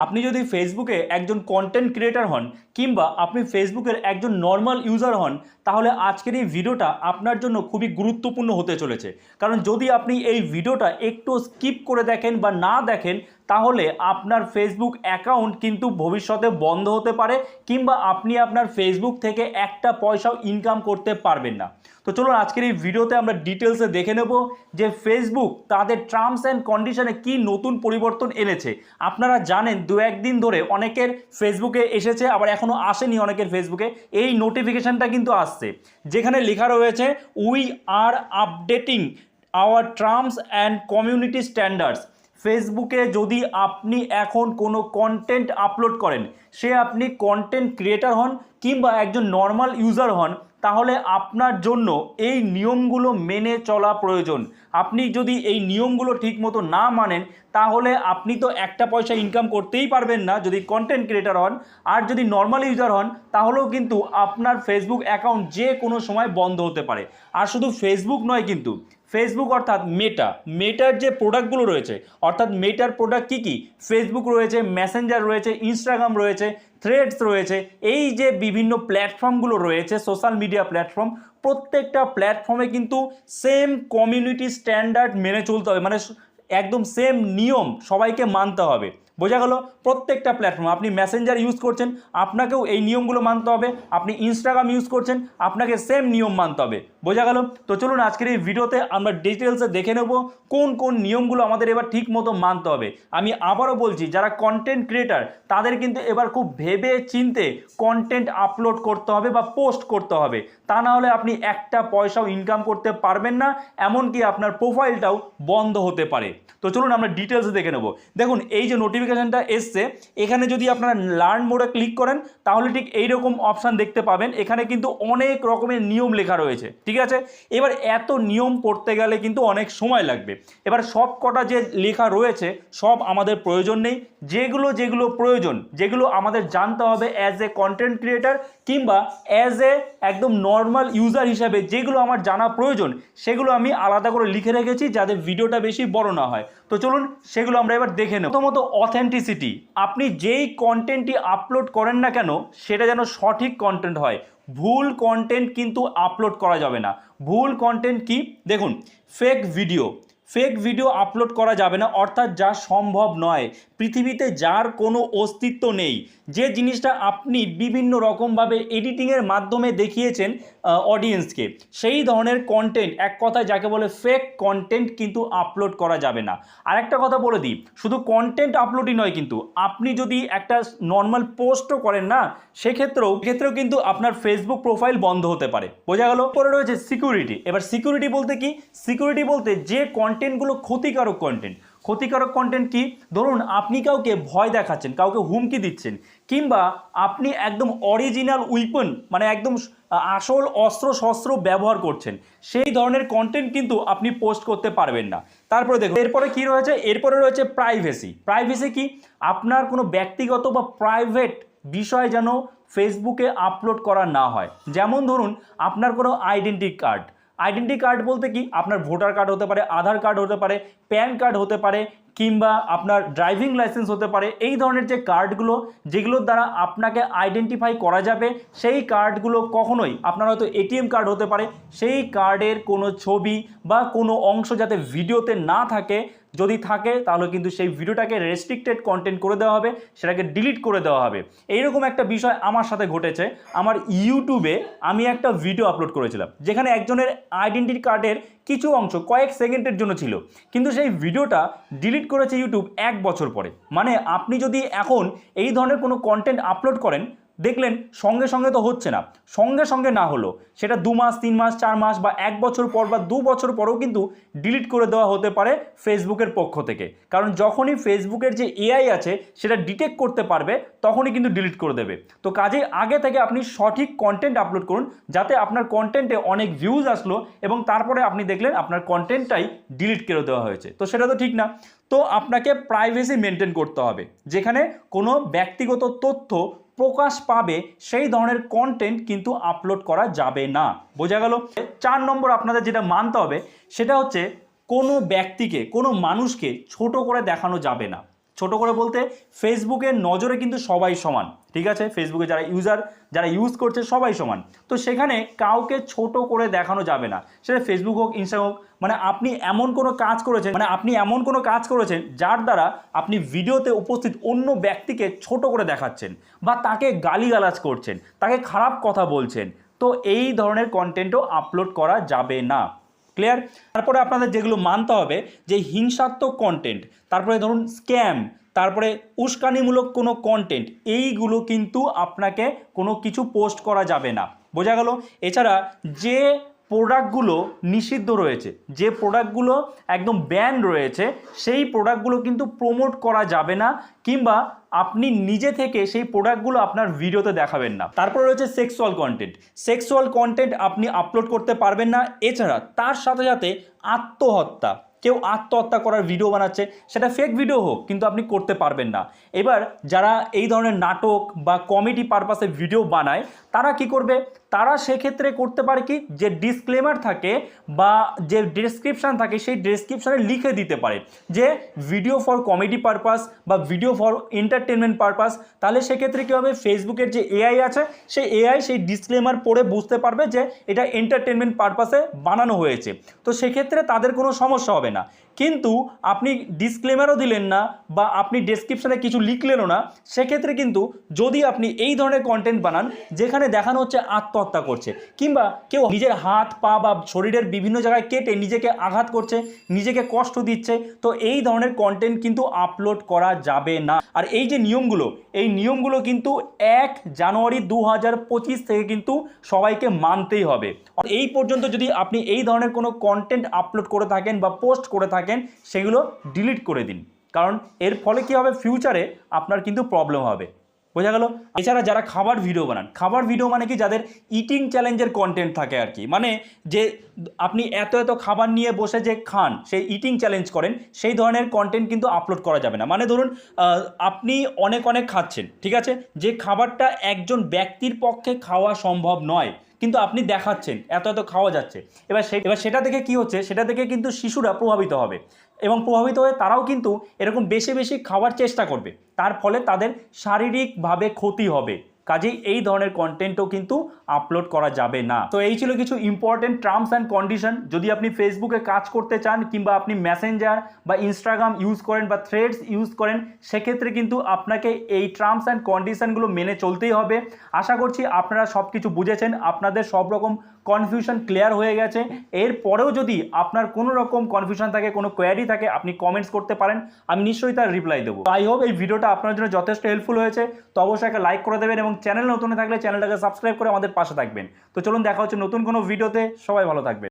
আপনি যদি ফেসবুকে একজন কন্টেন্ট ক্রিয়েটার হন কিংবা আপনি ফেসবুকের একজন নর্মাল ইউজার হন, তাহলে আজকের এই ভিডিওটা আপনার জন্য খুবই গুরুত্বপূর্ণ হতে চলেছে। কারণ যদি আপনি এই ভিডিওটা একটু স্কিপ করে দেখেন বা না দেখেন তাহলে আপনার ফেসবুক অ্যাকাউন্ট কিন্তু ভবিষ্যতে বন্ধ হতে পারে, কিংবা আপনি আপনার ফেসবুক থেকে একটা পয়সাও ইনকাম করতে পারবেন না। তো চলুন আজকের এই ভিডিওতে আমরা ডিটেলসে দেখে নেব যে ফেসবুক তাদের টার্মস অ্যান্ড কন্ডিশনে কি নতুন পরিবর্তন এনেছে। আপনারা জানেন, দু একদিন ধরে অনেকের ফেসবুকে এসেছে, আবার এখনও আসেনি অনেকের ফেসবুকে এই নোটিফিকেশানটা কিন্তু আসছে। যেখানে লেখা রয়েছে we are updating our terms and community standards ফেসবুকে যদি আপনি এখন কোনো কন্টেন্ট আপলোড করেন, সে আপনি কন্টেন্ট ক্রিয়েটার হন কিংবা একজন নর্মাল ইউজার হন, তাহলে আপনার জন্য এই নিয়মগুলো মেনে চলা প্রয়োজন। আপনি যদি এই নিয়মগুলো ঠিকমতো না মানেন, তাহলে আপনি তো একটা পয়সা ইনকাম করতেই পারবেন না যদি কন্টেন্ট ক্রিয়েটার হন। আর যদি নর্মাল ইউজার হন, তাহলেও কিন্তু আপনার ফেসবুক অ্যাকাউন্ট যে কোনো সময় বন্ধ হতে পারে। আর শুধু ফেসবুক নয় কিন্তু ফেসবুক অর্থাৎ মেটা মেটার যে প্রোডাক্টগুলো রয়েছে, অর্থাৎ মেটার প্রোডাক্ট কী কী? ফেসবুক রয়েছে মেসেঞ্জার রয়েছে ইনস্টাগ্রাম রয়েছে থ্রেডস রয়েছে, এই যে বিভিন্ন প্ল্যাটফর্মগুলো রয়েছে সোশ্যাল মিডিয়া প্ল্যাটফর্ম প্রত্যেকটা প্ল্যাটফর্মে কিন্তু সেম কমিউনিটি স্ট্যান্ডার্ড মেনে চলতে হবে। মানে একদম সেম নিয়ম সবাইকে মানতে হবে। বোঝা গেল প্রত্যেকটা প্ল্যাটফর্ম আপনি মেসেঞ্জার ইউজ করছেন, আপনাকেও এই নিয়মগুলো মানতে হবে, আপনি ইনস্টাগ্রাম ইউজ করছেন, আপনাকে সেম নিয়ম মানতে হবে, বোঝা গেল? তো চলুন আজকের এই ভিডিওতে আমরা ডিটেলসে দেখে নেব কোন কোন নিয়মগুলো আমাদের এবার ঠিক মতো মানতে হবে। আমি আবারও বলছি, যারা কন্টেন্ট ক্রিয়েটার তাদের কিন্তু এবার খুব ভেবে চিনতে কন্টেন্ট আপলোড করতে হবে বা পোস্ট করতে হবে। তা না হলে আপনি একটা পয়সাও ইনকাম করতে পারবেন না, এমনকি আপনার প্রোফাইলটাও বন্ধ হতে পারে। তো চলুন আমরা ডিটেলসে দেখে নেব। দেখুন, এই যে নোটিফিকেশানটা এসছে, এখানে যদি আপনারা লার্ন মোডে ক্লিক করেন, তাহলে ঠিক এইরকম অপশান দেখতে পাবেন। এখানে কিন্তু অনেক রকমের নিয়ম লেখা রয়েছে, ঠিক আছে? এবার এত নিয়ম পড়তে গেলে কিন্তু অনেক সময় লাগবে। এবার সব কটা যে লেখা রয়েছে, সব আমাদের প্রয়োজন নেই। যেগুলো যেগুলো প্রয়োজন, যেগুলো আমাদের জানতে হবে অ্যাজ এ কন্টেন্ট ক্রিয়েটার কিংবা অ্যাজ এ একদম নর্মাল ইউজার হিসাবে যেগুলো আমার জানা প্রয়োজন, সেগুলো আমি আলাদা করে লিখে রেখেছি যাতে ভিডিওটা বেশি বড় না হয়। তো চলুন, সেগুলো আমরা এবার দেখে নেব। প্রথমত অথেন্টিসিটি আপনি যেই কন্টেন্টটি আপলোড করেন না কেন, সেটা যেন সঠিক কন্টেন্ট হয়। ভুল কন্টেন্ট কিন্তু আপলোড করা যাবে না। ভুল কন্টেন্ট কি? দেখুন fake video fake video upload করা যাবে না, অর্থাৎ যা সম্ভব নয়। পৃথিবীতে যার কোনো অস্তিত্ব নেই। যে জিনিসটা আপনি বিভিন্ন রকমভাবে এডিটিংয়ের মাধ্যমে দেখিয়েছেন অডিয়েন্সকে সেই ধরনের কন্টেন্ট এক কথায় যাকে বলে ফেক কন্টেন্ট কিন্তু আপলোড করা যাবে না। আরেকটা কথা বলে দিই, শুধু কন্টেন্ট আপলোডই নয় কিন্তু, আপনি যদি একটা নর্মাল পোস্টও করেন না, সেক্ষেত্রেও ক্ষেত্রেও কিন্তু আপনার ফেসবুক প্রোফাইল বন্ধ হতে পারে। বোঝা গেল? পরে রয়েছে সিকিউরিটি এবার সিকিউরিটি বলতে কি? সিকিউরিটি বলতে যে কন্টেন্টগুলো ক্ষতিকারক কন্টেন্ট ক্ষতিকারক কন্টেন্ট কি? ধরুন, আপনি কাউকে ভয় দেখাচ্ছেন, কাউকে হুমকি দিচ্ছেন, কিংবা আপনি একদম অরিজিনাল উইপন মানে একদম আসল অস্ত্র শস্ত্র ব্যবহার করছেন, সেই ধরনের কন্টেন্ট কিন্তু আপনি পোস্ট করতে পারবেন না। তারপরে দেখুন, এরপরে কি রয়েছে? এরপরে রয়েছে প্রাইভেসি প্রাইভেসি কি? আপনার কোনো ব্যক্তিগত বা প্রাইভেট বিষয় যেন ফেসবুকে আপলোড করা না হয়। যেমন ধরুন, আপনার কোনো আইডেন্টি কার্ড আইডেন্টি কার্ড বলতে কি? আপনার ভোটার কার্ড হতে পারে, আধার কার্ড হতে পারে, প্যান কার্ড হতে পারে কিংবা আপনার ড্রাইভিং লাইসেন্স হতে পারে, এই ধরনের যে কার্ডগুলো যেগুলোর দ্বারা আপনাকে আইডেন্টিফাই করা যাবে, সেই কার্ডগুলো কখনোই আপনার হয়তো এটিএম কার্ড হতে পারে, সেই কার্ডের কোনো ছবি বা কোনো অংশ যাতে ভিডিওতে না থাকে, যদি থাকে, তাহলে কিন্তু সেই ভিডিওটাকে রেস্ট্রিক্টেড কন্টেন্ট করে দেওয়া হবে, সেটাকে ডিলিট করে দেওয়া হবে। এইরকম একটা বিষয় আমার সাথে ঘটেছে। আমার ইউটিউবে আমি একটা ভিডিও আপলোড করেছিলাম, যেখানে একজনের আইডেন্টি কার্ডের কিছু অংশ কয়েক সেকেন্ডের জন্য ছিল, কিন্তু সেই ভিডিওটা ডিলিট করেছে ইউটিউব এক বছর পরে। মানে আপনি যদি এখন এই ধরনের কোনো কন্টেন্ট আপলোড করেন দেখলেন সঙ্গে সঙ্গে তো হচ্ছে না। সঙ্গে সঙ্গে না হলো, সেটা দু মাস, তিন মাস, চার মাস বা এক বছর পর বা দু বছর পরেও কিন্তু ডিলিট করে দেওয়া হতে পারে ফেসবুকের পক্ষ থেকে। কারণ যখনই ফেসবুকের যে এআই আছে, সেটা ডিটেক্ট করতে পারবে, তখনই কিন্তু ডিলিট করে দেবে। তো কাজে আগে থেকে আপনি সঠিক কন্টেন্ট আপলোড করুন, যাতে আপনার কন্টেন্টে অনেক ভিউজ আসলো এবং তারপরে আপনি দেখলেন আপনার কন্টেন্টটাই ডিলিট করে দেওয়া হয়েছে। তো সেটা তো ঠিক না। তো আপনাকে প্রাইভেসি মেনটেন করতে হবে। যেখানে কোনো ব্যক্তিগত তথ্য প্রকাশ পাবে, সেই ধরনের কন্টেন্ট কিন্তু আপলোড করা যাবে না। বোঝা গেল? চার নম্বর আপনাদের যেটা মানতে হবে, সেটা হচ্ছে কোনো ব্যক্তিকে, কোনো মানুষকে ছোট করে দেখানো যাবে না। ছোট করে বলতে ফেসবুকের নজরে কিন্তু সবাই সমান। ঠিক আছে? ফেসবুকে যারা ইউজার যারা ইউজ করছে সবাই সমান। তো সেখানে কাউকে ছোট করে দেখানো যাবে না। সেটা ফেসবুক হোক ইনস্টাগ্রাম হোক মানে আপনি এমন কোনো কাজ করেছেন মানে আপনি এমন কোনো কাজ করেছেন যার দ্বারা আপনি ভিডিওতে উপস্থিত অন্য ব্যক্তিকে ছোট করে দেখাচ্ছেন বা তাকে গালিগালাজ করছেন, তাকে খারাপ কথা বলছেন। তো এই ধরনের কন্টেন্টও আপলোড করা যাবে না। ক্লিয়ার তারপরে আপনাদের যেগুলো মানতে হবে, যে হিংসাত্মক কন্টেন্ট তারপরে ধরুন স্ক্যাম তারপরে উস্কানিমূলক কোনো কন্টেন্ট এইগুলো কিন্তু আপনাকে কোনো কিছু পোস্ট করা যাবে না। বোঝা গেল? এছাড়া যে প্রোডাক্টগুলো নিষিদ্ধ রয়েছে, যে প্রোডাক্টগুলো একদম ব্যান রয়েছে, সেই প্রোডাক্টগুলো কিন্তু প্রমোট করা যাবে না, কিংবা আপনি নিজে থেকে সেই প্রোডাক্টগুলো আপনার ভিডিওতে দেখাবেন না। তারপর রয়েছে সেক্সুয়াল কন্টেন্ট সেক্সুয়াল কন্টেন্ট আপনি আপলোড করতে পারবেন না। এছাড়া তার সাথে সাথে আত্মহত্যা কেউ আত্মহত্যা করার ভিডিও বানাচ্ছে, সেটা ফেক ভিডিও হোক, কিন্তু আপনি করতে পারবেন না। এবার যারা এই ধরনের নাটক বা কমেডি পারপাসে ভিডিও বানায়, তারা কি করবে? তারা সেক্ষেত্রে করতে পারে কি? যে ডিসক্লেমার থাকে বা যে ডেসক্রিপশান থাকে, সেই ডেসক্রিপশানে লিখে দিতে পারে। যে ভিডিও ফর কমেডি পারপাস বা ভিডিও ফর এন্টারটেনমেন্ট পারপাস তাহলে সেক্ষেত্রে কী হবে? ফেসবুকের যে এআই আছে, সেই এআই সেই ডিসক্লেমার পড়ে বুঝতে পারবে যে এটা এন্টারটেনমেন্ট পারপাসে বানানো হয়েছে। তো সেক্ষেত্রে তাদের কোনো সমস্যা হবে না। কিন্তু আপনি ডিসক্লেমারও দিলেন না বা আপনি ডেসক্রিপশানে কিছু লিখলেনও না, সেক্ষেত্রে কিন্তু যদি আপনি এই ধরনের কন্টেন্ট বানান, যেখানে দেখানো হচ্ছে আত্মহত্যা করছে। কিংবা কেউ নিজের হাত, পা বা শরীরের বিভিন্ন জায়গায় কেটে নিজেকে আঘাত করছে, নিজেকে কষ্ট দিচ্ছে, তো এই ধরনের কন্টেন্ট কিন্তু আপলোড করা যাবে না। আর এই যে নিয়মগুলো, এই নিয়মগুলো কিন্তু এক জানুয়ারি দু হাজার পঁচিশ থেকে কিন্তু সবাইকে মানতেই হবে। এই পর্যন্ত যদি আপনি এই ধরনের কোনো কন্টেন্ট আপলোড করে থাকেন বা পোস্ট করে থাকেন, সেগুলো ডিলিট করে দিন। কারণ এর ফলে কি হবে? ফিউচারে আপনার কিন্তু প্রবলেম হবে। বোঝা গেল? এছাড়া যারা খাবার ভিডিও বানান, খাবার ভিডিও মানে কি? যাদের ইটিং চ্যালেঞ্জের কন্টেন্ট থাকে আর কি। মানে যে আপনি এত এত খাবার নিয়ে বসে যে খান, সেই ইটিং চ্যালেঞ্জ করেন, সেই ধরনের কন্টেন্ট কিন্তু আপলোড করা যাবে না। মানে ধরুন আপনি অনেক অনেক খাচ্ছেন, ঠিক আছে? যে খাবারটা একজন ব্যক্তির পক্ষে খাওয়া সম্ভব নয় কিন্তু আপনি দেখাচ্ছেন, এত এত খাওয়া যাচ্ছে। এবার সে, এবার সেটা থেকে কি হচ্ছে? সেটা থেকে কিন্তু শিশুরা প্রভাবিত হবে। এবং প্রভাবিত হয়ে তারাও কিন্তু এরকম বেশি বেশি খাওয়ার চেষ্টা করবে। তার ফলে তাদের শারীরিকভাবে ক্ষতি হবে। কাজেই এই ধরনের কন্টেন্টও কিন্তু আপলোড করা যাবে না। তো এই ছিল কিছু ইম্পর্টেন্ট টার্মস অ্যান্ড কন্ডিশন যদি আপনি ফেসবুকে কাজ করতে চান কিংবা আপনি মেসেঞ্জার বা ইনস্টাগ্রাম ইউজ করেন বা থ্রেডস ইউজ করেন, সেক্ষেত্রে কিন্তু আপনাকে এই টার্মস অ্যান্ড কন্ডিশনগুলো মেনে চলতেই হবে। আশা করছি আপনারা সব কিছু বুঝেছেন। আপনাদের সব রকম কনফিউশন ক্লিয়ার হয়ে গেছে। এরপরেও যদি আপনার কোনো রকম কনফিউশন থাকে, কোনো কোয়ারি থাকে, আপনি কমেন্টস করতে পারেন, আমি নিশ্চয়ই তার রিপ্লাই দেবো। আই হোপ এই ভিডিওটা আপনার জন্য যথেষ্ট হেল্পফুল হয়েছে। তো অবশ্যই একটা লাইক করে দেবেন এবং চ্যানেল নতুন থাকলে চ্যানেলটাকে সাবস্ক্রাইব করে আমাদের পাশে থাকবেন। তো চলুন দেখা হচ্ছে নতুন কোনো ভিডিওতে সবাই ভালো থাকবেন।